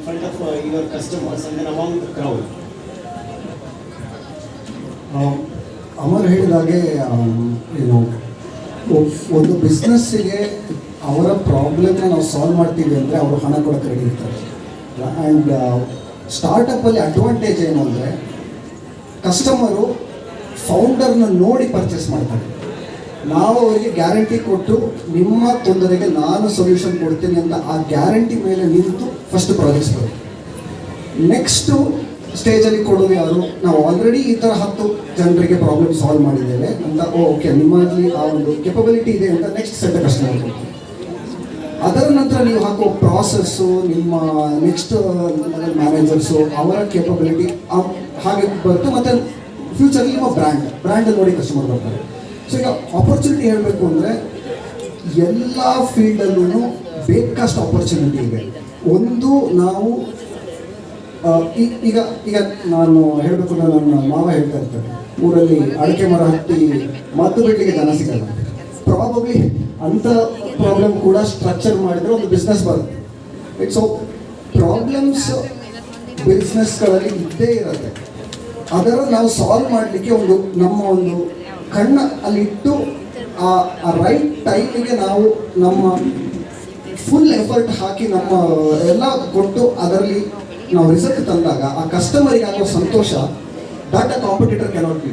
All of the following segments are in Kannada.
front of uh, your customers and then among the crowd. Amar ಹೇಳಿದಾಗೆ ಹಾಗೆ ಏನು ಒ- ಒಂದು ಬಿಸ್ನೆಸ್ಸಿಗೆ ಅವರ ಪ್ರಾಬ್ಲಮ್ನ ನಾವು ಸಾಲ್ವ್ ಮಾಡ್ತೀವಿ ಅಂದರೆ ಅವರು ಹಣ ಕೊಡೋಕೆ ರೆಡಿ ಇರ್ತಾರೆ ಆ್ಯಂಡ್ ಸ್ಟಾರ್ಟಪ್ಪಲ್ಲಿ ಅಡ್ವಾಂಟೇಜ್ ಏನು ಅಂದರೆ ಕಸ್ಟಮರು ಫೌಂಡರ್ನ ನೋಡಿ ಪರ್ಚೇಸ್ ಮಾಡ್ತಾರೆ ನಾವು ಅವರಿಗೆ ಗ್ಯಾರಂಟಿ ಕೊಟ್ಟು ನಿಮ್ಮ ತೊಂದರೆಗೆ ನಾನು ಸೊಲ್ಯೂಷನ್ ಕೊಡ್ತೀನಿ ಅಂತ ಆ ಗ್ಯಾರಂಟಿ ಮೇಲೆ ನಿಂತು ಫಸ್ಟ್ ಪ್ರಾಜೆಕ್ಟ್ಸ್ ಬರುತ್ತೆ. ನೆಕ್ಸ್ಟು ಸ್ಟೇಜಲ್ಲಿ ಕೊಡೋದು ಯಾರು? ನಾವು ಆಲ್ರೆಡಿ ಈ ಥರ ಹತ್ತು ಜನರಿಗೆ ಪ್ರಾಬ್ಲಮ್ ಸಾಲ್ವ್ ಮಾಡಿದ್ದೇವೆ. ಅಂತ ಓಕೆ ನಿಮ್ಮಲ್ಲಿ ಆ ಒಂದು ಕೆಪಬಿಲಿಟಿ ಇದೆ ಅಂತ ನೆಕ್ಸ್ಟ್ ಸೆಟ್ ಕಸ್ಟಮರ್ ಅದರ ನಂತರ ನೀವು ಹಾಕೋ ಪ್ರಾಸೆಸ್ಸು ನಿಮ್ಮ ನೆಕ್ಸ್ಟ್ ಮ್ಯಾನೇಜರ್ಸು ಅವರ ಕೆಪಬಿಲಿಟಿ ಹಾಗೆ ಬರುತ್ತೆ. ಮತ್ತು ಫ್ಯೂಚರಲ್ಲಿ ನಿಮ್ಮ ಬ್ರ್ಯಾಂಡ್ ಬ್ರ್ಯಾಂಡ್ ನೋಡಿ ಕಸ್ಟಮರ್ ಬರ್ತಾರೆ. ಸೊ ಈಗ ಆಪರ್ಚುನಿಟಿ ಹೇಳಬೇಕು ಅಂದರೆ ಎಲ್ಲ ಫೀಲ್ಡಲ್ಲೂ ಬೇಕಷ್ಟು ಆಪರ್ಚುನಿಟಿ ಇದೆ. ಒಂದು ನಾವು ಈಗ ಈಗ ನಾನು ಹೇಳಬೇಕು ನನ್ನ ಮಾವ ಹೇಳ್ತಾ ಇರ್ತಾರೆ, ಊರಲ್ಲಿ ಅಡಿಕೆ ಮರ ಹತ್ತಿ ಮದ್ದು ಬಿಡ್ಲಿಕ್ಕೆ ಜನ ಸಿಗಲ್ಲ. ಪ್ರಾಬಬ್ಲಿ ಅಂಥ ಪ್ರಾಬ್ಲಮ್ ಕೂಡ ಸ್ಟ್ರಕ್ಚರ್ ಮಾಡಿದ್ರೆ ಒಂದು ಬಿಸ್ನೆಸ್ ಬರುತ್ತೆ. ಸೊ ಪ್ರಾಬ್ಲಮ್ಸ್ ಬಿಸ್ನೆಸ್ಗಳಲ್ಲಿ ಇದ್ದೇ ಇರುತ್ತೆ. ಅದರ ನಾವು ಸಾಲ್ವ್ ಮಾಡಲಿಕ್ಕೆ ಒಂದು ನಮ್ಮ ಒಂದು ಕಣ್ಣ ಅಲ್ಲಿಟ್ಟು ಆ ರೈಟ್ ಟೈಮಿಗೆ ನಾವು ನಮ್ಮ ಫುಲ್ ಎಫರ್ಟ್ ಹಾಕಿ ನಮ್ಮ ಎಲ್ಲ ಕೊಟ್ಟು ಅದರಲ್ಲಿ ನಾವು ರಿಸಲ್ಟ್ ತಂದಾಗ ಆ ಕಸ್ಟಮರಿಗೆ ಆಗೋ ಸಂತೋಷ ದಟ್ ಕಾಂಪಿಟೇಟರ್ ಕೆನಾಟ್ ಬಿ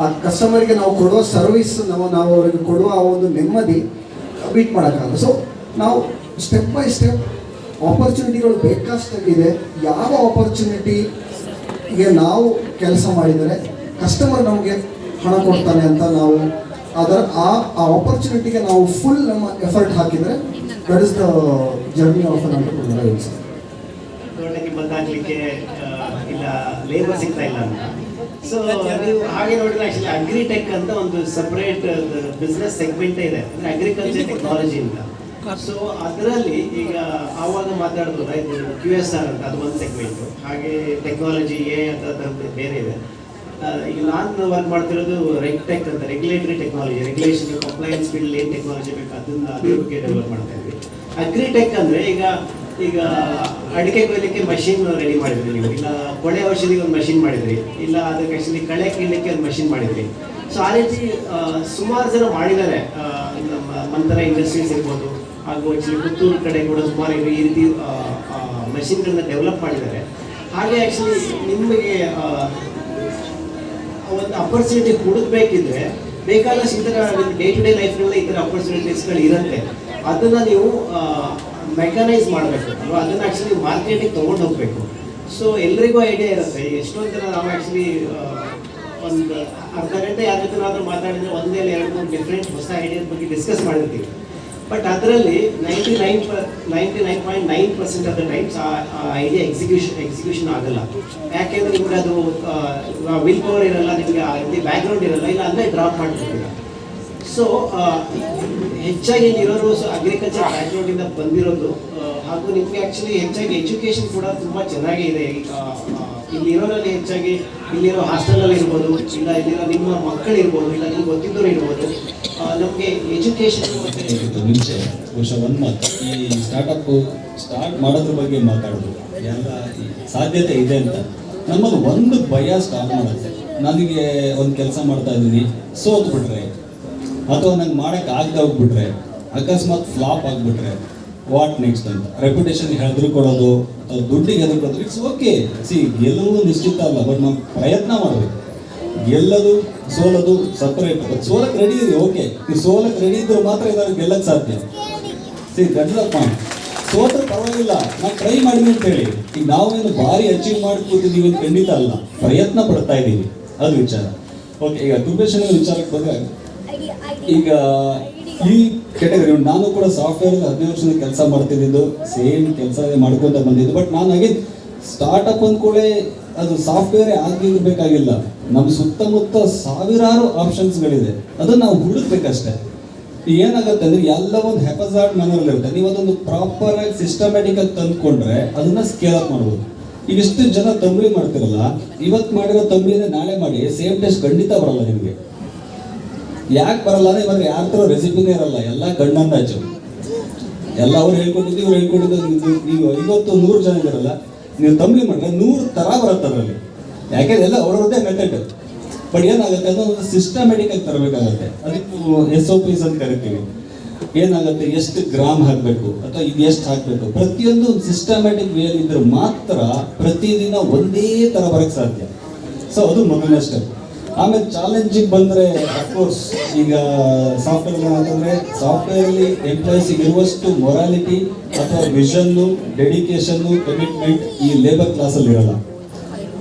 ಆ ಕಸ್ಟಮರ್ಗೆ ನಾವು ಕೊಡುವ ಸರ್ವಿಸ್ ನಾವು ನಾವು ಅವರಿಗೆ ಕೊಡುವ ಆ ಒಂದು ನೆಮ್ಮದಿ ಬೀಟ್ ಮಾಡೋಕ್ಕಾಗಲ್ಲ. ಸೊ ನಾವು ಸ್ಟೆಪ್ ಬೈ ಸ್ಟೆಪ್ ಆಪರ್ಚುನಿಟಿಗಳು ಬೇಕಾಷ್ಟಿದೆ ಯಾವ ಆಪರ್ಚುನಿಟಿಗೆ ನಾವು ಕೆಲಸ ಮಾಡಿದರೆ ಕಸ್ಟಮರ್ ನಮಗೆ ಹಣ ಕೊಡ್ತಾನೆ ಅಂತ ನಾವು ಅದರ ಆ ಆಪರ್ಚುನಿಟಿಗೆ ನಾವು ಫುಲ್ ನಮ್ಮ ಎಫರ್ಟ್ ಹಾಕಿದ್ರೆ that is the journey of an entrepreneur sir ಬಂದಾಗ್ಲಿಕ್ಕೆ ಇಲ್ಲ ಲೇಬರ್ ಸಿಗ್ತಾ ಇಲ್ಲ ಅಂತ. ಸೊ ನೀವು ಹಾಗೆ ನೋಡಿದ್ರೆ ಆಕ್ಚುಲಿ ಅಗ್ರಿಟೆಕ್ ಅಂತ ಒಂದು ಸಪ್ರೇಟ್ ಬಿಸ್ನೆಸ್ ಸೆಗ್ಮೆಂಟ್ ಇದೆ. ಅಂದ್ರೆ ಅಗ್ರಿಕಲ್ಚರ್ ಟೆಕ್ನಾಲಜಿ ಅಂತ. ಸೊ ಅದರಲ್ಲಿ ಈಗ ಆವಾಗ ಮಾತಾಡಿದ್ರು ಕ್ಯೂ ಎಸ್ ಆರ್ ಅಂತ ಅದು ಒಂದು ಸೆಗ್ಮೆಂಟ್ ಹಾಗೆ ಟೆಕ್ನಾಲಜಿ ಎ ಅಂತ ಬೇರೆ ಇದೆ. ಈಗ ನಾನು ವರ್ಕ್ ಮಾಡ್ತಿರೋದು ರೆಗ್ಟೆಕ್ ಅಂತ regulatory technology regulation compliance field ಏನು ಟೆಕ್ನಾಲಜಿ ಬೇಕು. ಅದನ್ನ ಅದ್ರ ಬಗ್ಗೆ ಡೆವಲಪ್ ಮಾಡ್ತಾ ಇದ್ವಿ. ಅಗ್ರಿಟೆಕ್ ಅಂದ್ರೆ ಈಗ ಈಗ ಅಡಿಕೆ ಕೊಯ್ಲಿಕ್ಕೆ ಮಷಿನ್ ರೆಡಿ ಮಾಡಿದ್ರಿ ನೀವು. ಇಲ್ಲ ಕೊಳೆ ಔಷಧಿಗೆ ಒಂದು ಮಷಿನ್ ಮಾಡಿದ್ರಿ. ಇಲ್ಲ ಅದಕ್ಕೆ ಆಕ್ಚುಲಿ ಕಳೆ ಕೀಳಲಿಕ್ಕೆ ಒಂದು ಮಷಿನ್ ಮಾಡಿದ್ರಿ. ಸೊ ಆ ರೀತಿ ಸುಮಾರು ಜನ ಮಾಡಿದ್ದಾರೆ. ನಮ್ಮ ಮಂತರ ಇಂಡಸ್ಟ್ರೀಸ್ ಇರ್ಬೋದು, ಹಾಗೂ ಆಕ್ಚುಲಿ ಪುತ್ತೂರು ಕಡೆ ಕೂಡ ಸುಮಾರು ಈ ರೀತಿ ಮಷಿನ್ಗಳನ್ನ ಡೆವಲಪ್ ಮಾಡಿದ್ದಾರೆ. ಹಾಗೆ ಆಕ್ಚುಲಿ ನಿಮಗೆ ಒಂದು ಅಪರ್ಚುನಿಟಿ ಹುಡುಕ್ಬೇಕಿದ್ರೆ ಬೇಕಾದಷ್ಟು ಈ ಥರ ಡೇ ಟು ಡೇ ಲೈಫ್ನಲ್ಲಿ ಈ ಥರ ಅಪರ್ಚುನಿಟೀಸ್ಗಳು ಇರುತ್ತೆ. ಅದನ್ನ ನೀವು ಮೆಕನೈಸ್ ಮಾಡಬೇಕು ಅಲ್ವಾ? ಅದನ್ನ ಆ್ಯಕ್ಚುಲಿ ಮಾರ್ಕೆಟಿಗೆ ತೊಗೊಂಡು ಹೋಗಬೇಕು. ಸೊ ಎಲ್ರಿಗೂ ಐಡಿಯಾ ಇರುತ್ತೆ. ಎಷ್ಟೋ ಜನ ನಾವು ಆ್ಯಕ್ಚುಲಿ ಒಂದು ಅರ್ಧ ಗಂಟೆ ಯಾರ ಆದರೂ ಮಾತಾಡಿದ್ರೆ ಒಂದೇ, ಎರಡು, ಮೂರು ಡಿಫ್ರೆಂಟ್ ಹೊಸ ಐಡಿಯಾದ ಬಗ್ಗೆ ಡಿಸ್ಕಸ್ ಮಾಡಿರ್ತೀವಿ. ಬಟ್ ಅದರಲ್ಲಿ ninety nine ninety nine point nine percent of the times ಆ ಐಡಿಯಾ ಎಕ್ಸಿಕ್ಯೂಷನ್ ಎಕ್ಸಿಕ್ಯೂಷನ್ ಆಗಲ್ಲ. ಯಾಕೆಂದ್ರೆ ನಿಮ್ಗೆ ಅದು ವಿಲ್ ಪವರ್ ಇರಲ್ಲ, ನಿಮಗೆ ರೀತಿ ಬ್ಯಾಕ್ಗ್ರೌಂಡ್ ಇರಲ್ಲ, ಇಲ್ಲ ಅಂದರೆ ಡ್ರಾಪ್ ಮಾಡ್ತಿರ್ತೀರ ಸೊ ಹೆಚ್ಚಾಗಿ ಸೊ ಅಗ್ರಿಕಲ್ಚರ್ ಬ್ಯಾಕ್ಗ್ರೌಂಡಿಂದ ಬಂದಿರೋದು ಹಾಗೂ ನಿಮಗೆ ಆ್ಯಕ್ಚುಲಿ ಹೆಚ್ಚಾಗಿ ಎಜುಕೇಷನ್ ಕೂಡ ತುಂಬ ಚೆನ್ನಾಗೇ ಇದೆ. ಇಲ್ಲಿರೋರಲ್ಲಿ ಹೆಚ್ಚಾಗಿ ಇಲ್ಲಿರೋ ಹಾಸ್ಟೆಲಲ್ಲಿ ಇರ್ಬೋದು, ಇಲ್ಲ ಇಲ್ಲಿರೋ ನಿಮ್ಮ ಮಕ್ಕಳಿರ್ಬೋದು ಇಲ್ಲ ನಿಮ್ಗೆ ಗೊತ್ತಿದ್ದವರು ಇರ್ಬೋದು ನಮಗೆ ಎಜುಕೇಷನ್ ಮುಂಚೆ, ಬಹುಶಃ ಒಂದು ಮಾತು ಈ ಸ್ಟಾರ್ಟಪ್ ಸ್ಟಾರ್ಟ್ ಮಾಡೋದ್ರ ಬಗ್ಗೆ ಮಾತಾಡೋದು. ಎಲ್ಲ ಸಾಧ್ಯತೆ ಇದೆ ಅಂತ. ನಮ್ಮಲ್ಲಿ ಒಂದು ಭಯ ಸ್ಟಾರ್ಟ್ ಮಾಡುತ್ತೆ ನನಗೆ ಒಂದು ಕೆಲಸ ಮಾಡ್ತಾ ಇದ್ದೀನಿ, ಸೋತ್ಬಿಟ್ರೆ, ಅಥವಾ ನಂಗೆ ಮಾಡೋಕ್ಕೆ ಆಗದೆ ಹೋಗ್ಬಿಟ್ರೆ, ಅಕಸ್ಮಾತ್ ಫ್ಲಾಪ್ ಆಗಿಬಿಟ್ರೆ ವಾಟ್ ನೆಕ್ಸ್ಟ್ ಅಂತ? ರೆಪ್ಯುಟೇಷನ್ ಹೆದರ್ಕೊಳ್ಳೋದು ಅಥವಾ ದುಡ್ಡಿಗೆ ಹೆದರ್ಕೊಳ್ಳೋದು ಇಟ್ಸ್ ಓಕೆ ಸಿ ಎಲ್ಲವೂ ನಿಶ್ಚಿತ ಅಲ್ಲ ಬಟ್ ನಾವು ಪ್ರಯತ್ನ ಮಾಡಬೇಕು. ಗೆಲ್ಲೋದು ಸೋಲದು ಸಪರೇಟ್ ಸೋಲಕ್ಕೆ ರೆಡಿ ಇದೆ ಓಕೆ ಈ ಸೋಲಕ್ಕೆ ರೆಡಿ ಇದ್ದರೆ ಮಾತ್ರ ಇದನ್ನು ಗೆಲ್ಲಕ್ಕೆ ಸಾಧ್ಯ. ಸಿ ದಟ್ ಪಾಯಿಂಟ್ ಸೋತ್ರ ಪರವಾಗಿಲ್ಲ ನಾವು ಟ್ರೈ ಮಾಡಿದ್ವಿ ಅಂತ ಹೇಳಿ. ಈಗ ನಾವೇನು ಭಾರಿ ಅಚೀವ್ ಮಾಡಿ ಕೂತಿದ್ದೀವಿ ಅಂತ ಖಂಡಿತ ಅಲ್ಲ. ಪ್ರಯತ್ನ ಪಡ್ತಾ ಇದ್ದೀವಿ. ಅದು ವಿಚಾರ. ಓಕೆ ಈಗ ತುಬೇಶನ ವಿಚಾರಕ್ಕೆ ಬಂದರೆ ಈಗ ಈ ಕೆಟಗರಿ, ನಾನು ಕೂಡ ಸಾಫ್ಟ್ವೇರ್ ಹದಿನೈದು ವರ್ಷದ ಕೆಲಸ ಮಾಡ್ತಿದ್ದು ಸೇಮ್ ಕೆಲಸ ಮಾಡ್ಕೊಂತ ಬಂದಿದ್ದು. ಬಟ್ ನಾನು ಹಾಗೆ ಸ್ಟಾರ್ಟಪ್ ಅಂದ್ಕೂಡಲೇ ಅದು ಸಾಫ್ಟ್ವೇರ್ ಆಗಿರ್ಬೇಕಾಗಿಲ್ಲ ನಮ್ಮ ಸುತ್ತಮುತ್ತ ಸಾವಿರಾರು ಆಪ್ಷನ್ಸ್ಗಳಿದೆ ಅದನ್ನ ನಾವು ಹುಡುಕ್ಬೇಕಷ್ಟೇ. ಏನಾಗುತ್ತೆ ಅಂದ್ರೆ, ಎಲ್ಲ ಒಂದು ಹೆಪಸಾರ್ಡ್ ಮ್ಯಾನರ್ ಇರುತ್ತೆ. ನೀವು ಅದೊಂದು ಪ್ರಾಪರ್ ಆಗಿ ಸಿಸ್ಟಮ್ಯಾಟಿಕ್ ಆಗಿ ತಂದ್ಕೊಂಡ್ರೆ ಅದನ್ನ ಸ್ಕೇಲ್ ಅಪ್ ಮಾಡ್ಬೋದು. ಈಗ ಜನ ತಂಬಳಿ ಮಾಡ್ತಿರಲ್ಲ ಇವತ್ತು ಮಾಡಿರೋ ತಂಬಳಿನ ನಾಳೆ ಮಾಡಿ ಸೇಮ್ ಟೆಸ್ಟ್ ಖಂಡಿತ ಬರಲ್ಲ ನಿಮಗೆ. ಯಾಕೆ ಬರಲ್ಲ ಅಂದ್ರೆ ಇವಾಗ ಯಾರ ರೆಸಿಪಿನೇ ಇರಲ್ಲ, ಎಲ್ಲ ಕಣ್ಣಂದಾಜು ಎಲ್ಲ ಅವ್ರು ಹೇಳ್ಕೊಟ್ಟಿದ್ದು ಇವ್ರು ಹೇಳ್ಕೊಟ್ಟಿದ್ದು ನೀವು- ಇವತ್ತು ನೂರು ಜನ ಇರಲ್ಲ ನೀವು ತಂಬ್ಲಿ ಮಾಡಿದ್ರೆ ನೂರು ತರ ಬರುತ್ತೆ ಅದರಲ್ಲಿ. ಯಾಕೆಂದ್ರೆ ಎಲ್ಲ ಅವ್ರವ್ರದ್ದೇ ಮೆಥಡ್ ಬಟ್ ಏನಾಗುತ್ತೆ ಒಂದು ಸಿಸ್ಟಮೆಟಿಕ್ ಆಗಿ ತರಬೇಕಾಗತ್ತೆ. ಅದಕ್ಕೆ ಎಸ್ ಒ ಪಿಸ್ ಅಂತ ಕರಿತೀವಿ. ಏನಾಗುತ್ತೆ, ಎಷ್ಟು ಗ್ರಾಮ್ ಹಾಕಬೇಕು, ಅಥವಾ ಇದು ಎಷ್ಟು ಹಾಕಬೇಕು? ಪ್ರತಿಯೊಂದು ಸಿಸ್ಟಮ್ಯಾಟಿಕ್ ವೇಲ್ ಇದ್ರೆ ಮಾತ್ರ ಪ್ರತಿದಿನ ಒಂದೇ ತರ ಬರಕ್ಕೆ ಸಾಧ್ಯ. ಸೊ ಅದು ಮೊದಲನೇ ಸ್ಟೆಪ್ ಆಮೇಲೆ ಚಾಲೆಂಜಿಂಗ್ ಬಂದ್ರೆ ಅಫ್ಕೋರ್ಸ್ ಈಗ ಸಾಫ್ಟ್ವೇರ್ ಅಂತಂದ್ರೆ ಸಾಫ್ಟ್ವೇರ್ ಅಲ್ಲಿ ಎಂಪ್ಲಾಯೀಸ್ ಇರುವಷ್ಟು ಮೊರಾಲಿಟಿ ಅಥವಾ ವಿಷನ್ನು ಡೆಡಿಕೇಶನ್ನು ಕಮಿಟ್ಮೆಂಟ್ ಈ ಲೇಬರ್ ಕ್ಲಾಸಲ್ಲಿ ಇರಲ್ಲ.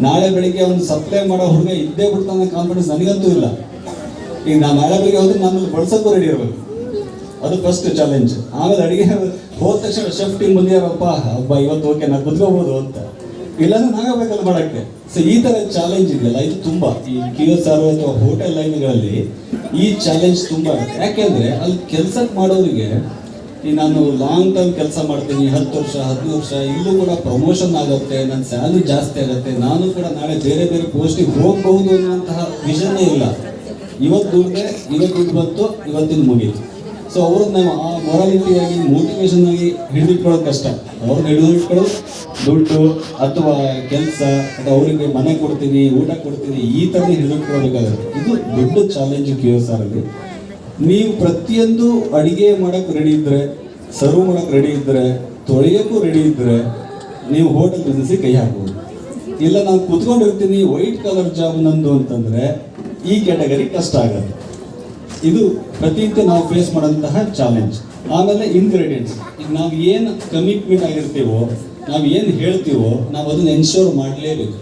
ನಾಳೆ ಬೆಳಿಗ್ಗೆ ಒಂದು ಸಪ್ಲೈ ಮಾಡೋ ಹುಡುಗ ಇದ್ದೇ ಬಿಡ್ತಾನೆ ಕಾನ್ಫಿಡೆನ್ಸ್ ನನಗಂತೂ ಇಲ್ಲ. ಈಗ ನಾ ನಾಳೆ ಬೆಳಿಗ್ಗೆ ಹೋದ್ರೆ ನಾನು ಬಡ್ಸಕ್ಕೂ ರೆಡಿ ಇರಬೇಕು. ಅದು ಫಸ್ಟ್ ಚಾಲೆಂಜ್ ಆಮೇಲೆ ಅಡಿಗೆ ಹೋದ ತಕ್ಷಣ ಶೆಫ್ ಟೀಮ್ ಬಂದಿಯಾರಪ್ಪ ಇವತ್ತು ಓಕೆ ನಾನು ಕುತ್ಕೋಬಹುದು ಅಂತ. ಇಲ್ಲಾಂದ್ರೆ ನಾವೇ ಬೇಕಲ್ಲ ಮಾಡಕ್ಕೆ? ಸೊ ಈ ತರ ಚಾಲೆಂಜ್ ಇದೆಯಲ್ಲ, ಇದು ತುಂಬಾ. ಈ ಆರ್ ಅಥವಾ ಹೋಟೆಲ್ ಲೈನ್ಗಳಲ್ಲಿ ಈ ಚಾಲೆಂಜ್ ತುಂಬಾ ಇರುತ್ತೆ ಯಾಕೆಂದ್ರೆ ಅಲ್ಲಿ ಕೆಲಸ ಮಾಡೋರಿಗೆ, ಈ ನಾನು ಲಾಂಗ್ ಟರ್ಮ್ ಕೆಲಸ ಮಾಡ್ತೀನಿ, ಹತ್ತು ವರ್ಷ, ಹದಿನೈದು ವರ್ಷ, ಇಲ್ಲೂ ಕೂಡ ಪ್ರಮೋಷನ್ ಆಗುತ್ತೆ, ನನ್ನ ಸ್ಯಾಲ್ರಿ ಜಾಸ್ತಿ ಆಗುತ್ತೆ, ನಾನು ಕೂಡ ನಾಳೆ ಬೇರೆ ಬೇರೆ ಪೋಸ್ಟಿಗೆ ಹೋಗಬಹುದು ಅನ್ನುವಂತಹ ವಿಷನ್ನೇ ಇಲ್ಲ. ಇವತ್ತು ದುಡ್ಡೆ ಇವತ್ತು ಬಂತು ಇವತ್ತಿನ ಮುಗೀತು. ಸೊ ಅವ್ರನ್ನ ನಾವು ಆ ಮೊರಾಲಿಟಿ ಆಗಿ ಮೋಟಿವೇಶನ್ ಆಗಿ ಹಿಡಿದಿಟ್ಕೊಳ್ಳೋದು ಕಷ್ಟ. ಅವ್ರನ್ನ ಹಿಡಿದಿಟ್ಕೊಳ್ಳೋದು ದುಡ್ಡು ಅಥವಾ ಕೆಲಸ ಅಥವಾ ಅವರಿಗೆ ಮನೆ ಕೊಡ್ತೀನಿ, ಊಟ ಕೊಡ್ತೀನಿ, ಈ ಥರ ಹಿಡಿದುಕೊಳ್ಬೇಕಾಗುತ್ತೆ ಇದು ದೊಡ್ಡ ಚಾಲೆಂಜ್ ಕ್ಯೂ ಎಸ್ ನೀವು ಪ್ರತಿಯೊಂದು ಅಡಿಗೆ ಮಾಡಕ್ ರೆಡಿ ಇದ್ದರೆ ಸರ್ವ್ ಮಾಡಕ್ ರೆಡಿ ಇದ್ದರೆ ತೊಳೆಯೋಕ್ಕೂ ರೆಡಿ ಇದ್ದರೆ ನೀವು ಹೋಟೆಲ್ ಬಿಸ್ನೆಸ್ಸಿಗೆ ಕೈ ಹಾಕ್ಬೋದು. ಇಲ್ಲ ನಾನು ಕುತ್ಕೊಂಡಿರ್ತೀನಿ ವೈಟ್ ಕಲರ್ ಜಾಬ್ ನಂದು ಅಂತಂದ್ರೆ, ಈ ಕ್ಯಾಟಗರಿ ಕಷ್ಟ ಆಗುತ್ತೆ. ಇದು ಪ್ರತಿನಿತ್ಯ ನಾವು ಫೇಸ್ ಮಾಡೋಂತಹ ಚಾಲೆಂಜ್ ಆಮೇಲೆ ಇಂಗ್ರೀಡಿಯೆಂಟ್ಸ್ ಈಗ ನಾವು ಏನು ಕಮಿಟ್ಮೆಂಟ್ ಆಗಿರ್ತೀವೋ ನಾವು ಏನು ಹೇಳ್ತೀವೋ ನಾವು ಅದನ್ನ ಎನ್ಶೋರ್ ಮಾಡಲೇಬೇಕು.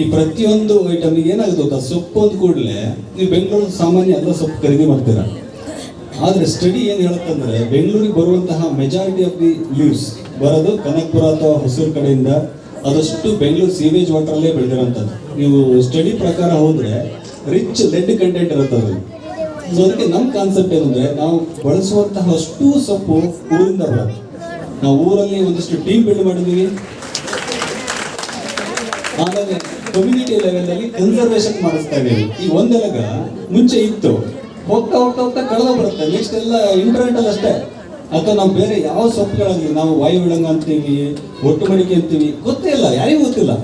ಈ ಪ್ರತಿಯೊಂದು ಐಟಮ್ ಏನಾಗುತ್ತೆ ಗೊತ್ತಾ? ಸೊಪ್ಪು ಅಂದ ಕೂಡಲೇ ನೀವು ಬೆಂಗಳೂರು ಸಾಮಾನ್ಯ ಎಲ್ಲ ಸೊಪ್ಪು ಖರೀದಿ ಮಾಡ್ತೀರಾ? ಆದರೆ ಸ್ಟಡಿ ಏನು ಹೇಳುತ್ತಂದ್ರೆ ಬೆಂಗಳೂರಿಗೆ ಬರುವಂತಹ ಮೆಜಾರಿಟಿ ಆಫ್ ದಿ ಲೀವ್ಸ್ ಬರೋದು ಕನಕಪುರ ಅಥವಾ ಹೊಸೂರು ಕಡೆಯಿಂದ ಅದಷ್ಟು ಬೆಂಗಳೂರು ಸೀವೇಜ್ ವಾಟರ್ ಅಲ್ಲೇ ಬೆಳೆದಿರೋಂಥದ್ದು. ನೀವು ಸ್ಟಡಿ ಪ್ರಕಾರ ಹೋದ್ರೆ ರಿಚ್ ಲೆಡ್ ಕಂಟೆಂಟ್ ಇರುತ್ತೆ ಅದು ಸೊ ಅದಕ್ಕೆ ನಮ್ಮ ಕಾನ್ಸೆಪ್ಟ್ ಏನಂದ್ರೆ ನಾವು ಬಳಸುವಂತಹ ಅಷ್ಟು ಸೊಪ್ಪು ಊರಿಂದ ಬರುತ್ತೆ. ನಾವು ಊರಲ್ಲಿ ಒಂದಿಷ್ಟು ಟೀಮ್ ಬಿಲ್ಡ್ ಮಾಡಿದ್ದೀವಿ. ಆಮೇಲೆ ಕಮ್ಯುನಿಟಿ ಲೆವೆಲ್ ಅಲ್ಲಿ ಕನ್ಸರ್ವೇಷನ್ ಮಾಡಿಸ್ತಾ ಇದ್ದೀವಿ. ಈ ಒಂದೆಲಗ ಮುಂಚೆ ಇತ್ತು. ಹೋಗ್ತಾ ಹೋಗ್ತಾ ಹೋಗ್ತಾ ಕಳೆದ ಬರುತ್ತೆ. ನೆಕ್ಸ್ಟ್ ಎಲ್ಲ ಇಂಟರ್ನೆಟ್ ಅಲ್ಲಿ ಅಷ್ಟೇ. ಅಥವಾ ನಾವು ಬೇರೆ ಯಾವ ಸೊಪ್ಪುಗಳಾಗಲಿ, ನಾವು ವಾಯು ವಿಳಂಗ ಅಂತೀವಿ, ಒಟ್ಟು ಮಡಿಕೆ ಅಂತೀವಿ, ಗೊತ್ತೇ ಇಲ್ಲ, ಯಾರಿಗೂ ಗೊತ್ತಿಲ್ಲ.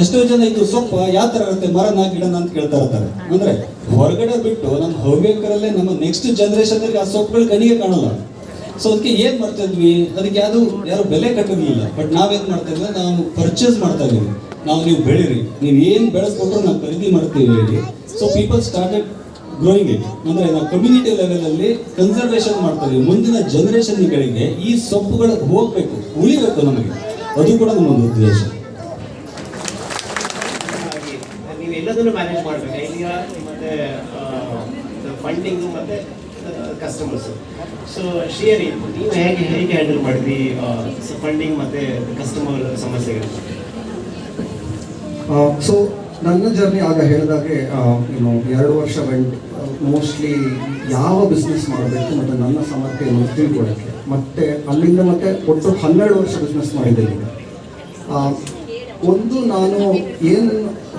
ಎಷ್ಟೋ ಜನ ಇದು ಸೊಪ್ಪು ಯಾವ ಥರ ಇರುತ್ತೆ, ಮರನ, ಗಿಡನ ಅಂತ ಕೇಳ್ತಾ ಇರ್ತಾರೆ. ಅಂದ್ರೆ ಹೊರಗಡೆ ಬಿಟ್ಟು ನಮ್ಮ ಹವ್ಯಕರಲ್ಲೇ ನಮ್ಮ ನೆಕ್ಸ್ಟ್ ಜನರೇಷನ್ ಆ ಸೊಪ್ಪುಗಳು ಕಣಿಗೆ ಕಾಣಲ್ಲ. ಸೊ ಅದಕ್ಕೆ ಏನ್ ಮಾಡ್ತಾ ಇದ್ವಿ? ಅದಕ್ಕೆ ಯಾವುದು ಯಾರು ಬೆಲೆ ಕಟ್ಟಿರ್ಲಿಲ್ಲ ಬಟ್ ನಾವೇನ್ ಮಾಡ್ತಾ ಇದ್ವಿ? ನಾವು ಪರ್ಚೇಸ್ ಮಾಡ್ತಾ ಇದೀವಿ. ನಾವು ನೀವು ಬೆಳೀರಿ ನೀವು ಏನ್ ಬೆಳೆಸ್ಕೊಟ್ರು ನಾವು ಖರೀದಿ ಮಾಡ್ತೀವಿ ಹೇಳಿ. So people started growing it ಅಂದ್ರೆ ನಾವು ಕಮ್ಯುನಿಟಿ ಲೆವೆಲ್ ಅಲ್ಲಿ ಕನ್ಸರ್ವೇಷನ್ ಇದೀವಿ. ಮುಂದಿನ ಜನರೇಷನ್ಗಳಿಗೆ ಈ ಸೊಪ್ಪುಗಳು ಹೋಗ್ಬೇಕು, ಉಳಿಬೇಕು ನಮಗೆ. ಅದು ಕೂಡ ನಮ್ಮೊಂದು ಉದ್ದೇಶ. ನೀವೆಲ್ಲದನ್ನು ಮ್ಯಾನೇಜ್ ಮಾಡಬೇಕು. ಐಡಿಯಾ ಮತ್ತೆ ಫಂಡಿಂಗ್ ಮತ್ತೆ ಕಸ್ಟಮರ್ಸ್ ಸೊ ಶ್ರೀಯರಿ ನೀವು ಹೇಗೆ ಹೇಗೆ ಹ್ಯಾಂಡಲ್ ಮಾಡಿದ್ರಿ ಫಂಡಿಂಗ್ ಮತ್ತೆ ಕಸ್ಟಮರ್ ಸಮಸ್ಯೆಗಳು? ಸೊ ನನ್ನ ಜರ್ನಿ ಆಗ ಹೇಳಿದಾಗೆ ಏನು ಎರಡು ವರ್ಷ ವೆಂಟ್ ಮೋಸ್ಟ್ಲಿ ಯಾವ ಬಿಸ್ನೆಸ್ ಮಾಡಬೇಕು ಮತ್ತು ನನ್ನ ಅಂತ ತಿಳ್ಕೊಳ್ಳೋಕ್ಕೆ. ಮತ್ತೆ ಅಲ್ಲಿಂದ ಮತ್ತೆ ಒಟ್ಟು ಹನ್ನೆರಡು ವರ್ಷ ಬಿಸ್ನೆಸ್ ಮಾಡಿದ್ದೇನೆ ಒಂದು ನಾನು ಏನು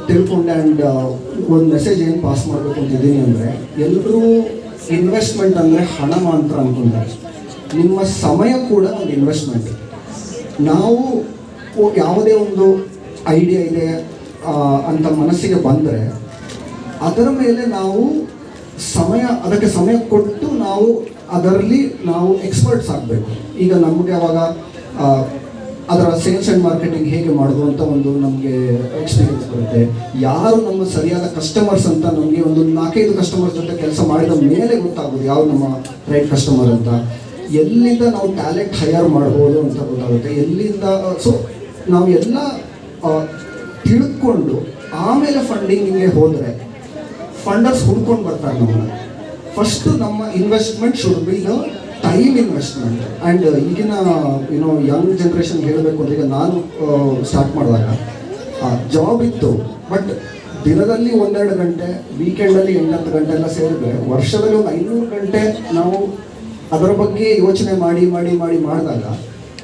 ತಿಳ್ಕೊಂಡೆ ಆ್ಯಂಡ್ ಒಂದು ಮೆಸೇಜ್ ಏನು ಪಾಸ್ ಮಾಡಬೇಕು ಅಂತಿದ್ದೀನಿ ಅಂದರೆ ಎಲ್ಲರೂ ಇನ್ವೆಸ್ಟ್ಮೆಂಟ್ ಅಂದರೆ ಹಣ ಮಾತ್ರ ಅನ್ಕೊಂತಾರೆ ನಿಮ್ಮ ಸಮಯ ಕೂಡ ಒಂದು ಇನ್ವೆಸ್ಟ್ಮೆಂಟ್ ನಾವು ಯಾವುದೇ ಒಂದು ಐಡಿಯಾ ಇದೆ ಅಂತ ಮನಸ್ಸಿಗೆ ಬಂದರೆ ಅದರ ಮೇಲೆ ನಾವು ಸಮಯ, ಅದಕ್ಕೆ ಸಮಯ ಕೊಟ್ಟು ನಾವು ಅದರಲ್ಲಿ ನಾವು ಎಕ್ಸ್ಪರ್ಟ್ಸ್ ಆಗಬೇಕು. ಈಗ ನಮಗೆ ಅವಾಗ ಅದರ ಸೇಲ್ಸ್ ಆ್ಯಂಡ್ ಮಾರ್ಕೆಟಿಂಗ್ ಹೇಗೆ ಮಾಡೋದು ಅಂತ ಒಂದು ನಮಗೆ ಎಕ್ಸ್ಪೀರಿಯನ್ಸ್ ಬರುತ್ತೆ. ಯಾರು ನಮ್ಮ ಸರಿಯಾದ ಕಸ್ಟಮರ್ಸ್ ಅಂತ ನಮಗೆ ಒಂದು ನಾಲ್ಕೈದು ಕಸ್ಟಮರ್ಸ್ ಜೊತೆ ಕೆಲಸ ಮಾಡಿದ ಮೇಲೆ ಗೊತ್ತಾಗೋದು ಯಾವ ನಮ್ಮ ರೈಟ್ ಕಸ್ಟಮರ್ ಅಂತ. ಎಲ್ಲಿಂದ ನಾವು ಟ್ಯಾಲೆಂಟ್ ಹೈಯರ್ ಮಾಡ್ಬೋದು ಅಂತ ಗೊತ್ತಾಗುತ್ತೆ. ಎಲ್ಲಿಂದ ಸೊ ನಾವು ಎಲ್ಲ ತಿಳ್ಕೊಂಡು ಆಮೇಲೆ ಫಂಡಿಂಗಿಗೆ ಹೋದರೆ ಫಂಡರ್ಸ್ ಹುಡ್ಕೊಂಡು ಬರ್ತಾರೆ ನಮ್ಮನ್ನ. ಫಸ್ಟ್ ನಮ್ಮ investment should be the time investment and ಈಗಿನ ಏನೋ ಯಂಗ್ ಜನ್ರೇಷನ್ ಹೇಳಬೇಕು ಅಂದರೆ ಈಗ ನಾನು ಸ್ಟಾರ್ಟ್ ಮಾಡಿದಾಗ ಜಾಬ್ ಇತ್ತು ಬಟ್ ದಿನದಲ್ಲಿ ಒಂದೆರಡು ಗಂಟೆ ವೀಕೆಂಡಲ್ಲಿ ಎಂಟತ್ತು ಗಂಟೆ ಎಲ್ಲ ಸೇರಿದ್ರೆ ವರ್ಷದಲ್ಲಿ ಒಂದು ಐನೂರು ಗಂಟೆ ನಾವು ಅದರ ಬಗ್ಗೆ ಯೋಚನೆ ಮಾಡಿ ಮಾಡಿ ಮಾಡಿ ಮಾಡಿದಾಗ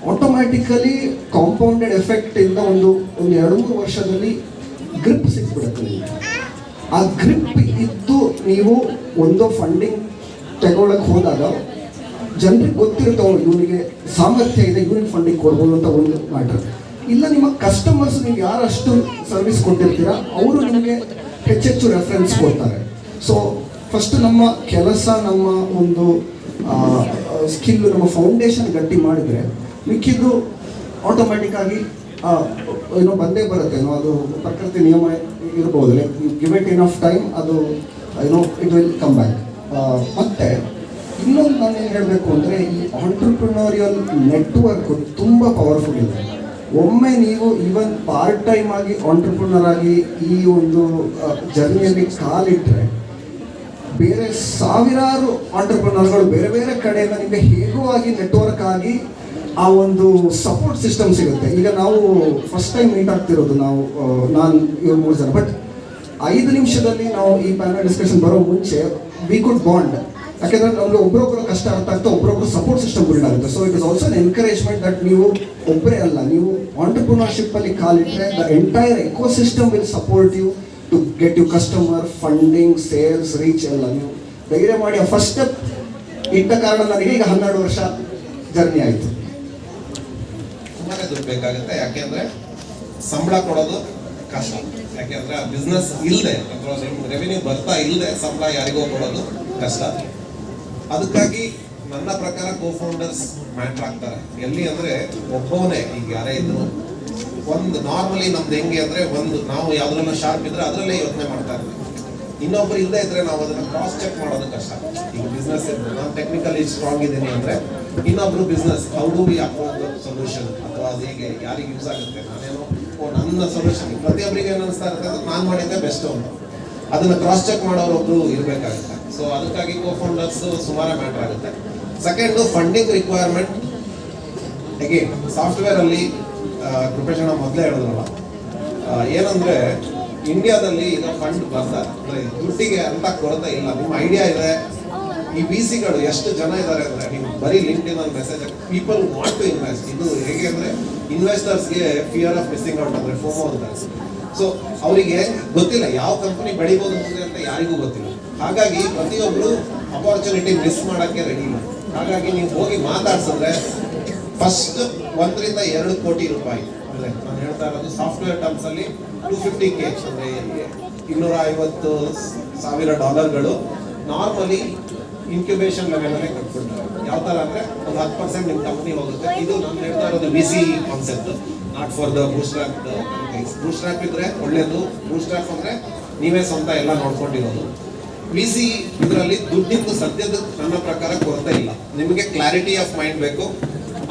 ಆಟೋಮ್ಯಾಟಿಕಲಿ ಕಾಂಪೌಂಡೆಡ್ ಎಫೆಕ್ಟ್ ಇಂದ ಒಂದು ಒಂದು ಎರಡು ಮೂರು ವರ್ಷದಲ್ಲಿ ಗ್ರಿಪ್ ಸಿಕ್ಬಿಡುತ್ತೆ ಆ ಗ್ರಿಪ್ ಇದ್ದು ನೀವು ಒಂದು ಫಂಡಿಂಗ್ ತಗೊಳಕ್ ಹೋದಾಗ ಜನರಿಗೆ ಗೊತ್ತಿರುತ್ತೆ ಅವ್ರು ಇವನಿಗೆ ಸಾಮರ್ಥ್ಯ ಇದೆ ಇವನಿಗೆ ಫಂಡಿಂಗ್ ಕೊಡ್ಬೋದು ಅಂತ ಒಂದು ಮ್ಯಾಟರ್ ಇಲ್ಲ ನಿಮ್ಮ ಕಸ್ಟಮರ್ಸ್ ನೀವು ಯಾರಷ್ಟು ಸರ್ವಿಸ್ ಕೊಟ್ಟಿರ್ತೀರಾ ಅವರು ನಿಮಗೆ ಹೆಚ್ಚೆಚ್ಚು ರೆಫರೆನ್ಸ್ ಕೊಡ್ತಾರೆ. ಸೊ ಫಸ್ಟ್ ನಮ್ಮ ಕೆಲಸ ನಮ್ಮ ಒಂದು ಸ್ಕಿಲ್ ನಮ್ಮ ಫೌಂಡೇಶನ್ ಗಟ್ಟಿ ಮಾಡಿದರೆ ಮಿಕ್ಕಿದ್ದು ಆಟೋಮ್ಯಾಟಿಕ್ ಆಗಿ ಆ, ಏನೋ ಬಂದೇ ಬರುತ್ತೆ. ಏನೋ ಅದು ಪ್ರಕೃತಿ ನಿಯಮ ಇರ್ಬೋದು. Give it in of time ಅದು ಏನೋ ಇಟ್ ವಿಲ್ ಕಮ್ ಬ್ಯಾಕ್ ಮತ್ತೆ ನಾನು ಏನು ಹೇಳಬೇಕು ಅಂದರೆ ಈ ಆಂಟ್ರಪ್ರಿನೋರಿಯಲ್ ನೆಟ್ವರ್ಕ್ ತುಂಬ ಪವರ್ಫುಲ್ ಇದೆ. ಒಮ್ಮೆ ನೀವು ಈವನ್ ಪಾರ್ಟ್ ಟೈಮ್ ಆಗಿ ಆಂಟ್ರಪ್ರಿನರ್ ಆಗಿ ಈ ಒಂದು ಜರ್ನಿಯಲ್ಲಿ ಕಾಲಿಟ್ಟರೆ ಬೇರೆ ಸಾವಿರಾರು ಆಂಟ್ರಪ್ರಿನರ್ಗಳು ಬೇರೆ ಬೇರೆ ಕಡೆಯಿಂದ ನಿಮಗೆ ಹೇಗೂ ಆಗಿ ನೆಟ್ವರ್ಕ್ ಆಗಿ ಆ ಒಂದು ಸಪೋರ್ಟ್ ಸಿಸ್ಟಮ್ ಸಿಗುತ್ತೆ. ಈಗ ನಾವು ಫಸ್ಟ್ ಟೈಮ್ ಮೀಟ್ ಆಗ್ತಿರೋದು ನಾವು ನಾನು ಇವ್ರು ಮೂರು ಜನ. ಬಟ್ ಐದು ನಿಮಿಷದಲ್ಲಿ ನಾವು ಈ ಪ್ಯಾನಲ್ ಡಿಸ್ಕಷನ್ ಬರೋ ಮುಂಚೆ ವಿ ಕುಡ್ ಬಾಂಡ್ ಯಾಕೆಂದ್ರೆ ನಮ್ಗೆ ಒಬ್ರೊಬ್ರು ಕಷ್ಟ ಅರ್ಥ ಆಗ್ತಾ ಒಬ್ರೊಬ್ರು ಸಪೋರ್ಟ್ ಸಿಸ್ಟಮ್ ಬಿಲ್ಡ್ ಆಗುತ್ತೆ so it is also encouragement that ನೀವು ಒಬ್ಬರೇ ಅಲ್ಲ, ನೀವು ಆಂಟರ್ಪ್ರಿನರ್ಶಿಪ್ ಅಲ್ಲಿ ಕಾಲಿಟ್ರೆ the entire ecosystem will support you to get you customer funding sales reach ಎಲ್ಲ ನೀವು ಧೈರ್ಯ ಮಾಡಿ ಫಸ್ಟ್ ಸ್ಟೆಪ್ ಇಟ್ಟ ಕಾರಣ ನನಗೆ ಈಗ ಹನ್ನೆರಡು ವರ್ಷ ಜರ್ನಿ ಆಯಿತು. ತುಂಬಾ ದುಡ್ಡು ಯಾಕೆಂದ್ರೆ ಸಂಬಳ ಕೊಡೋದು ಕಷ್ಟ. ಯಾಕೆಂದ್ರೆ ಬಿಸ್ನೆಸ್ ಇಲ್ಲದೆ ರೆವಿನ್ಯೂ ಬರ್ತಾ ಇಲ್ಲದೆ ಸಂಬಳ ಯಾರಿಗೋ ಕೊಡೋದು ಕಷ್ಟ. ಅದಕ್ಕಾಗಿ ನನ್ನ ಪ್ರಕಾರ ಕೋ ಫೌಂಡರ್ಸ್ ಮ್ಯಾಟ್ರ್ ಆಗ್ತಾರೆ. ಎಲ್ಲಿ ಅಂದ್ರೆ ಒಬ್ಬವನೇ ಈಗ ಯಾರೇ ಇದ್ರು. ಒಂದು ನಾರ್ಮಲಿ ನಮ್ದು ಹೆಂಗೆ ಅಂದ್ರೆ ಒಂದು ನಾವು ಯಾವ್ದ್ರಲ್ಲ ಶಾರ್ಪ್ ಇದ್ರೆ ಅದರಲ್ಲೇ ಯೋಚನೆ ಮಾಡ್ತಾ ಇದ್ವಿ. ಇನ್ನೊಬ್ರು ಇಲ್ಲದೆ ಇದ್ರೆ ನಾವು ಅದನ್ನ ಕ್ರಾಸ್ ಚೆಕ್ ಮಾಡೋದು ಕಷ್ಟ. ಈಗ ಬಿಸ್ನೆಸ್ ಇದ್ರೆ ನಾನು ಟೆಕ್ನಿಕಲಿ ಸ್ಟ್ರಾಂಗ್ ಇದ್ದೀನಿ ಅಂದ್ರೆ ಇನ್ನೊಬ್ರು business do we approach solution ಅಥವಾ ಅದು ಹೇಗೆ ಯಾರಿಗೆ ಯೂಸ್ ಆಗುತ್ತೆ. ನಾನೇನೋ, ಓ, ನನ್ನ ಸೊಲ್ಯೂಷನ್ ಪ್ರತಿಯೊಬ್ಬರಿಗೆ ಏನು ಅನಿಸ್ತಾ ಇರುತ್ತೆ ನಾನು ಮಾಡಿದ್ದೆ ಬೆಸ್ಟ್ ಅಂತ ಅದನ್ನ ಕ್ರಾಸ್ ಚೆಕ್ ಮಾಡೋರು ಒಬ್ರು ಇರಬೇಕಾಗುತ್ತೆ. ಸೊ ಅದಕ್ಕಾಗಿ ಕೋ ಫೌಂಡರ್ಸ್ ಸುಮಾರು ಮ್ಯಾಟರ್ ಆಗುತ್ತೆ. Second funding requirement again software ಅಲ್ಲಿ ಕೃಪೇಶಣ ಮೊದಲೇ ಹೇಳಿದ್ರಲ್ಲ. ಏನಂದರೆ ಇಂಡಿಯಾದಲ್ಲಿ ಈಗ ಫಂಡ್ ಅಂದ್ರೆ, ದುಡ್ಡಿಗೆ ಅಂತ ಕೊರತೆ ಇಲ್ಲ. ನಿಮ್ಮ ಐಡಿಯಾ ಇದೆ. ಈ ಬಿ ಸಿಗಳು ಎಷ್ಟು ಜನ ಇದ್ದಾರೆ ಅಂದ್ರೆ, ನೀವು ಬರೀ link in message people want to invest ಇದು ಹೇಗೆ ಅಂದ್ರೆ ಇನ್ವೆಸ್ಟರ್ಸ್ಗೆ ಫಿಯರ್ ಆಫ್ ಮಿಸ್ಸಿಂಗ್ ಔಟ್ ಅಂದ್ರೆ ಫೋಮೋ ಅಂತ. ಸೊ ಅವರಿಗೆ ಗೊತ್ತಿಲ್ಲ, ಯಾವ ಕಂಪನಿ ಬೆಳಿಬೋದು ಅಂತ ಯಾರಿಗೂ ಗೊತ್ತಿಲ್ಲ. ಹಾಗಾಗಿ ಪ್ರತಿಯೊಬ್ರು ಅಪಾರ್ಚುನಿಟಿ ಮಿಸ್ ಮಾಡಕ್ಕೆ ರೆಡಿ ಇಲ್ಲ. ಹಾಗಾಗಿ ನೀವು ಹೋಗಿ ಮಾತಾಡ್ಸಿದ್ರೆ ಫಸ್ಟ್ ಒಂದರಿಂದ ಎರಡು ಕೋಟಿ ರೂಪಾಯಿ. ಅಂದ್ರೆ ನಾನು ಹೇಳ್ತಾ ಇರೋದು ಸಾಫ್ಟ್ವೇರ್ ಟರ್ಮ್ಸ್ ಅಲ್ಲಿ ಟೂ ಫಿಫ್ಟಿ ಕೆ ಅಂದ್ರೆ ಇನ್ನೂರ ಐವತ್ತು ಸಾವಿರ ಡಾಲರ್ಗಳು ನಾರ್ಮಲಿ ಇನ್ಕ್ಯುಬೇಷನ್ ಲೆವೆಲ್ ಅಲ್ಲೇ ಕಟ್ಬಿಡ್ತಾರೆ. ಯಾವ ಥರ ಅಂದರೆ ಒಂದು ಹತ್ತು ಪರ್ಸೆಂಟ್ ನಿಮ್ಮ ಕಂಪ್ನಿ ಹೋಗುತ್ತೆ. ಇದು ನಾನು ಹೇಳ್ತಾ ಇರೋದು ಬಿಸಿ concept not for the bootstrap bootstrap ಇದ್ರೆ ಒಳ್ಳೇದು. ಬೂಸ್ಟ್ರಾಪ್ ಅಂದ್ರೆ ನೀವೇ ಸ್ವಂತ ಎಲ್ಲ ನೋಡ್ಕೊಂಡಿರೋದು. ವಿ ಸಿ ಇದರಲ್ಲಿ ದುಡ್ಡಿಂದು ಸದ್ಯದ ನನ್ನ ಪ್ರಕಾರ ಕೊರತೆ ಇಲ್ಲ. ನಿಮಗೆ ಕ್ಲಾರಿಟಿ ಆಫ್ ಮೈಂಡ್ ಬೇಕು.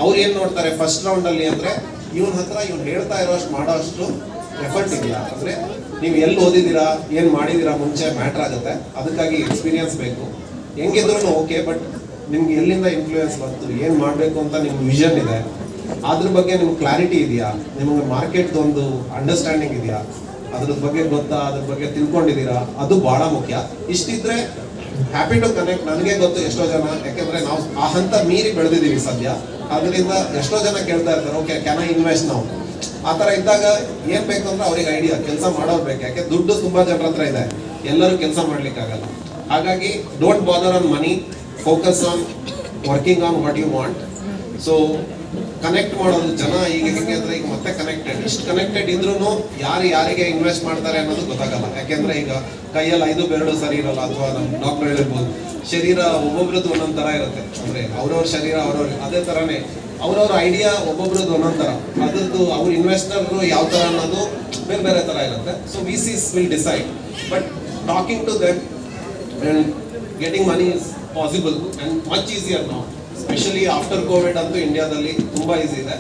ಅವ್ರು ಏನು ನೋಡ್ತಾರೆ ಫಸ್ಟ್ ರೌಂಡಲ್ಲಿ ಅಂದ್ರೆ ಇವನ್ ಹತ್ರ ಇವ್ನು ಹೇಳ್ತಾ ಇರೋಷ್ಟು ಮಾಡೋ ಅಷ್ಟು ಎಫರ್ಟ್ ಇದೆಯಾ ಅಂದ್ರೆ ನೀವು ಎಲ್ಲಿ ಓದಿದ್ದೀರಾ, ಏನು ಮಾಡಿದೀರಾ ಮುಂಚೆ ಮ್ಯಾಟ್ರ್ ಆಗುತ್ತೆ. ಅದಕ್ಕಾಗಿ ಎಕ್ಸ್ಪೀರಿಯನ್ಸ್ ಬೇಕು. ಹೆಂಗಿದ್ರು ಓಕೆ ಬಟ್ ನಿಮ್ಗೆ ಎಲ್ಲಿಂದ ಇನ್ಫ್ಲೂಯೆನ್ಸ್ ಬಂತು, ಏನು ಮಾಡಬೇಕು ಅಂತ ನಿಮ್ಗೆ ವಿಷನ್ ಇದೆ. ಅದ್ರ ಬಗ್ಗೆ ನಿಮ್ಗೆ ಕ್ಲಾರಿಟಿ ಇದೆಯಾ? ನಿಮಗೆ ಮಾರ್ಕೆಟ್ ಒಂದು ಅಂಡರ್ಸ್ಟ್ಯಾಂಡಿಂಗ್ ಇದೆಯಾ? ಅದ್ರ ಬಗ್ಗೆ ಗೊತ್ತಾ, ಅದ್ರ ಬಗ್ಗೆ ತಿಳ್ಕೊಂಡಿದ್ದೀರಾ? ಅದು ಬಹಳ ಮುಖ್ಯ. ಇಷ್ಟಿದ್ರೆ ಹ್ಯಾಪಿ ಟು ಕನೆಕ್ಟ್ ನನಗೆ ಗೊತ್ತು ಎಷ್ಟೋ ಜನ, ಯಾಕೆಂದ್ರೆ ನಾವು ಆ ಹಂತ ಮೀರಿ ಬೆಳೆದಿದ್ದೀವಿ ಸದ್ಯ. ಅದರಿಂದ ಎಷ್ಟೋ ಜನ ಕೇಳ್ತಾ ಇರ್ತಾರೆ ಓಕೆ ಕ್ಯಾನ್ ಐ ಇನ್ವೆಸ್ಟ್ ನಾವು ಆ ಥರ ಇದ್ದಾಗ ಏನ್ ಬೇಕು ಅಂದ್ರೆ ಅವ್ರಿಗೆ ಐಡಿಯಾ ಕೆಲಸ ಮಾಡೋರು ಬೇಕು. ಯಾಕೆ? ದುಡ್ಡು ತುಂಬಾ ಜನರ ಹತ್ರ ಇದೆ. ಎಲ್ಲರೂ ಕೆಲಸ ಮಾಡ್ಲಿಕ್ಕಾಗಲ್ಲ. ಹಾಗಾಗಿ don't bother on money focus on working on what you want so connect ಮಾಡೋದು ಜನ ಈಗ ಹೆಂಗೆ ಅಂದ್ರೆ ಈಗ ಮತ್ತೆ ಕನೆಕ್ಟೆಡ್ ಇಷ್ಟು ಕನೆಕ್ಟೆಡ್ ಇದ್ರೂ ಯಾರು ಯಾರಿಗೆ ಇನ್ವೆಸ್ಟ್ ಮಾಡ್ತಾರೆ ಅನ್ನೋದು ಗೊತ್ತಾಗಲ್ಲ. ಯಾಕೆಂದ್ರೆ ಈಗ ಕೈಯಲ್ಲಿ ಐದು ಬೆರಳು ಸರಿ ಇರಲ್ಲ ಅಥವಾ ನಮ್ಮ ಡಾಕ್ಟರ್ ಹೇಳಿರ್ಬೋದು. ಶರೀರ ಒಬ್ಬೊಬ್ರದ್ದು ಒಂದೊಂದು ತರ ಇರುತ್ತೆ. ಅಂದ್ರೆ ಅವ್ರವ್ರ ಶರೀರ ಅವ್ರವ್ರ ಅದೇ ಥರನೇ ಅವ್ರವ್ರ ಐಡಿಯಾ ಒಬ್ಬೊಬ್ರದ್ದು ಒಂದೊಂದು ತರ. ಅದ್ರದ್ದು ಅವ್ರ ಇನ್ವೆಸ್ಟರ್ ಯಾವ ತರ ಅನ್ನೋದು ಬೇರೆ ಬೇರೆ ತರ ಇರುತ್ತೆ. So we sis will decide but talking to them getting money is possible and much easier ನಾವು ಸ್ಪೆಷಲಿ ಆಫ್ಟರ್ ಕೋವಿಡ್ ಅಂತೂ ಇಂಡಿಯಾದಲ್ಲಿ ತುಂಬಾ ಈಸಿ ಇದೆ.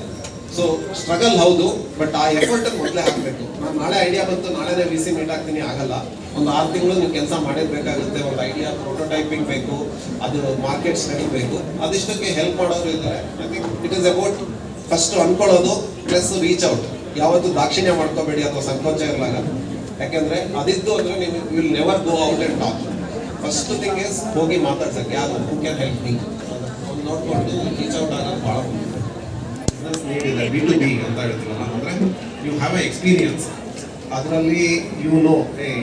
ಸೊ ಸ್ಟ್ರಗಲ್ ಹೌದು ಬಟ್ ಆ ಎಫರ್ಟ್ ಮೊದಲೇ ಹಾಕಬೇಕು. ನಾನು ನಾಳೆ ಐಡಿಯಾ ಬಂತು, ನಾಳೆನೇ ವಿ ಸಿ ಮೀಟ್ ಆಗ್ತೀನಿ, ಆಗಲ್ಲ. ಒಂದು ಆರು ತಿಂಗಳು ನೀವು ಕೆಲಸ ಮಾಡಿರ್ಬೇಕಾಗುತ್ತೆ, ಒಂದು ಐಡಿಯಾ ಪ್ರೋಟೋಟೈಪಿಂಗ್ ಬೇಕು, ಅದು ಮಾರ್ಕೆಟ್ ಸ್ಟಡಿ ಬೇಕು. ಅದಿಷ್ಟಕ್ಕೆ ಹೆಲ್ಪ್ ಮಾಡೋರು ಇದ್ದಾರೆ. I think it is about first ಅನ್ಕೊಳ್ಳೋದು plus reach out ಯಾವತ್ತು ದಾಕ್ಷಿಣ್ಯ ಮಾಡ್ಕೋಬೇಡಿ ಅಥವಾ ಸಂಕೋಚ ಇರಲಾಗ ಯಾಕೆಂದ್ರೆ ಅದಿದ್ದು ಅಂದ್ರೆ ನೀವು will never go out and talk first thing is ಹೋಗಿ ಮಾತಾಡ್ಸಕ್ಕೆ. ಯಾರು? ಹೂ ಕ್ಯಾನ್ ಹೆಲ್ಪ್ ಮೀ ನೋಡ್ಕೊಂಡು ರೀಚ್ ಔಟ್ ಆಗೋದು ಭಾಳ ಬಿಸ್ನೆಸ್ ಬಿ ಟು ಬಿ ಅಂತ ಹೇಳ್ತೀವಲ್ಲ ಅಂದರೆ ಯು ಹ್ಯಾವ್ ಎ ಎಕ್ಸ್ಪೀರಿಯನ್ಸ್ ಅದರಲ್ಲಿ ಯು ನೋ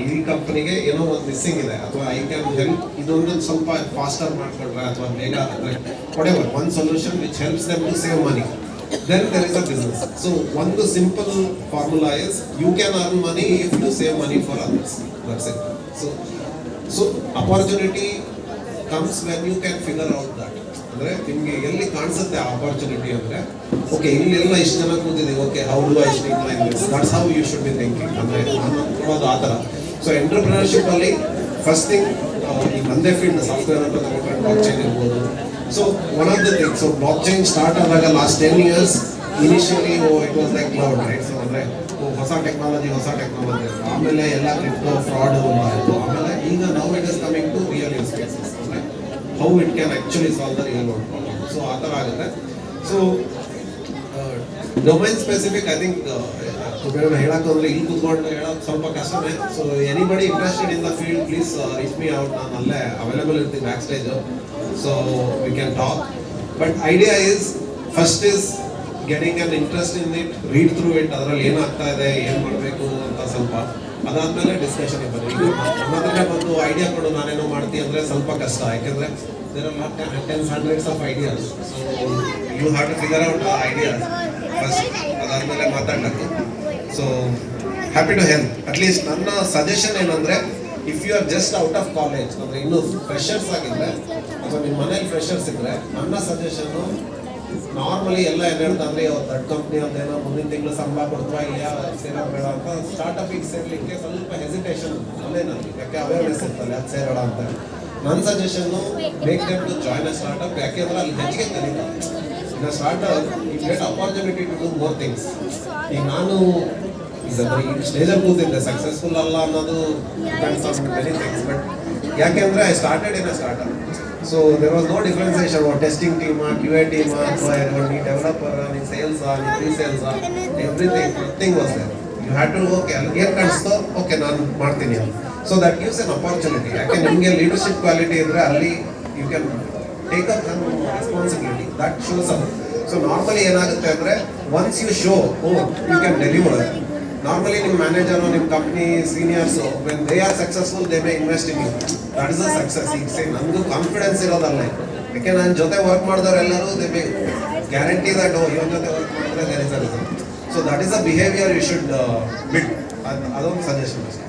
ಈ ಕಂಪ್ನಿಗೆ ಏನೋ ಒಂದು ಮಿಸ್ಸಿಂಗ್ ಇದೆ, ಅಥವಾ ಐ ಕ್ಯಾನ್ ಹೆಲ್ಪ್ ಇದೊಂದು ಸ್ವಲ್ಪ ಫಾಸ್ಟರ್ ಮಾಡ್ಕೊಂಡ್ರೆ ಅಥವಾ ಬೇಗ ಅಂದರೆ ಕೊಡೆವರ್ one solution which helps them to save money then there is a business so ಒಂದು simple formula is you can earn money if to save money for others that's it so so opportunity comes when you can figure out that ಅಂದ್ರೆ ನಿಮ್ಗೆ ಎಲ್ಲಿ ಕಾಣಿಸುತ್ತೆ ಆಪರ್ಚುನಿಟಿ ಅಂದ್ರೆ ಓಕೆ ಇಲ್ಲೆಲ್ಲ ಇಷ್ಟು ಜನ ಕೂತಿದೆ okay how do I how you should be thinking ಅಂದ್ರೆ ನಾನು ನೋಡೋದು ಆ ಥರ. ಸೊ ಫಸ್ಟ್ ಥಿಂಗ್ ಈ ಒಂದೇ ಫೀಲ್ಡ್ ಸಾಫ್ಟ್ವೇರ್ ಅಂತ ಬ್ಲಾಕ್ ಚೈನ್ ಇರ್ಬೋದು. So one of the thing so blockchain start ಆದಾಗ last ten years initially it was like cloud right so ಅಂದ್ರೆ ಓ, ಹೊಸ ಟೆಕ್ನಾಲಜಿ ಹೊಸ ಟೆಕ್ನಾಲಜಿ ಆಮೇಲೆ ಎಲ್ಲ ಕ್ರಿಪ್ಟೋ ಫ್ರಾಡ್ ಆಯಿತು. ಆಮೇಲೆ ಈಗ now it is coming to real use cases how it can actually solve the real world problem so ಆ ಥರ ಆಗುತ್ತೆ. So domain specific I think ಹೇಳಕ್ಕೆ ಅಂದ್ರೆ ಇಲ್ಲಿ ಕೂತ್ಕೊಂಡು ಹೇಳೋದು ಸ್ವಲ್ಪ ಕಷ್ಟನೇ so anybody interested in the field please reach me out ನಾನು ಅಲ್ಲೇ ಅವೈಲೇಬಲ್ ಇರ್ತೀನಿ back stage so we can talk but idea is first is getting an interest in it read through it ಅದರಲ್ಲಿ ಏನಾಗ್ತಾ ಇದೆ, ಏನು ಮಾಡಬೇಕು ಅಂತ ಸ್ವಲ್ಪ ಅದಾದ್ಮೇಲೆ ಡಿಸ್ಕಷನ್ ಬನ್ನಿ. ಹತ್ರನೇ ಬಂದು ಐಡಿಯಾ ಕೊಡು, ನಾನೇನೋ ಮಾಡ್ತೀನಿ ಅಂದ್ರೆ ಸ್ವಲ್ಪ ಕಷ್ಟ. ಯಾಕಂದ್ರೆ there are not tens hundreds of ideas so you have to figure out ideas first ಅದಾದ್ಮೇಲೆ ಮಾತಾಡ್ಲಿಕ್ಕೆ so happy to help at least ನನ್ನ ಸಜೆಷನ್ ಏನಂದ್ರೆ if you are just out of college ಅಂದ್ರೆ ಇನ್ನು ಫ್ರೆಷರ್ಸ್ ಆಗಿದ್ರೆ, ಅಥವಾ ನಿಮ್ಮ ಮನೇಲಿ ಫ್ರೆಷರ್ಸ್ ಇದ್ರೆ, ನನ್ನ ಸಜೆಷನ್ ನಾರ್ಮಲಿ ಎಲ್ಲ ಏನ್ ಹೇಳ್ತಾ ಅಂದ್ರೆ ಇವತ್ತು ದೊಡ್ಡ ಕಂಪ್ನಿ ಏನೋ ಮುಂದಿನ ತಿಂಗಳು ಸಂಬಳ ಕೊಡ್ತಾ ಇಲ್ಲ ಸೇರೋ ಬೇಡ ಅಂತ ಸ್ಟಾರ್ಟ್ಅಪ್ ಈಗ ಸೇರ್ಲಿಕ್ಕೆ ಸ್ವಲ್ಪ ಹೆಸಿಟೇಷನ್ ಅಲ್ಲೇ ನನಗೆ ಯಾಕೆ ಅವೇರ್ನೆಸ್ ಇರ್ತಲ್ಲ ಅದು ಸೇರೋಣ ಅಂತ. ನನ್ನ suggestion make them to join a startup ಯಾಕೆಂದ್ರೆ ಅಲ್ಲಿ ಹೆಚ್ಚಿಗೆ ಕಲಿತಾರೆ ಈಗ startup you get opportunity to do more things ಈಗ ನಾನು ಈ ಸ್ಟೇಜಲ್ಲಿ ಕೂತಿದ್ದೆ ಸಕ್ಸಸ್ಫುಲ್ ಅಲ್ಲ ಅನ್ನೋದು depends on many things but ಯಾಕೆಂದ್ರೆ I started in a startup so there was no differentiation testing team Q I team ಅಥವಾ ನೀ ಡೆವಲಪರ್ ನೀ ಸೇಲ್ಸ್ ನೀ pre sales everything nothing was there you had to okay ಅಲ್ಲಿ ಏನು ಕಾಣಿಸ್ತೋ ಓಕೆ ನಾನು ಮಾಡ್ತೀನಿ so that gives an opportunity ಯಾಕೆ ನಿಮಗೆ ಲೀಡರ್ಶಿಪ್ ಕ್ವಾಲಿಟಿ ಇದ್ರೆ ಅಲ್ಲಿ ಯು ಕ್ಯಾನ್ ಟೇಕ್ ಅಪ್ ನನ್ನ responsibility that shows up so normally ಏನಾಗುತ್ತೆ ಅಂದರೆ once you show O you can deliver normally ನಿಮ್ಮ ಮ್ಯಾನೇಜರು ನಿಮ್ಮ company seniors when they are successful they may invest in you that is a success ಈಗ ಸೇ ನಂದು ಕಾನ್ಫಿಡೆನ್ಸ್ ಇರೋದಲ್ಲ ಯಾಕೆ ನನ್ನ ಜೊತೆ work ಮಾಡಿದವರೆಲ್ಲರೂ they may guarantee that even ಜೊತೆ ವರ್ಕ್ ಮಾಡಿದ್ರೆ there is a result so that is a behaviour you should ಬಿಟ್ ಅದೊಂದು ಸಜೆಷನ್ ಅಷ್ಟೇ.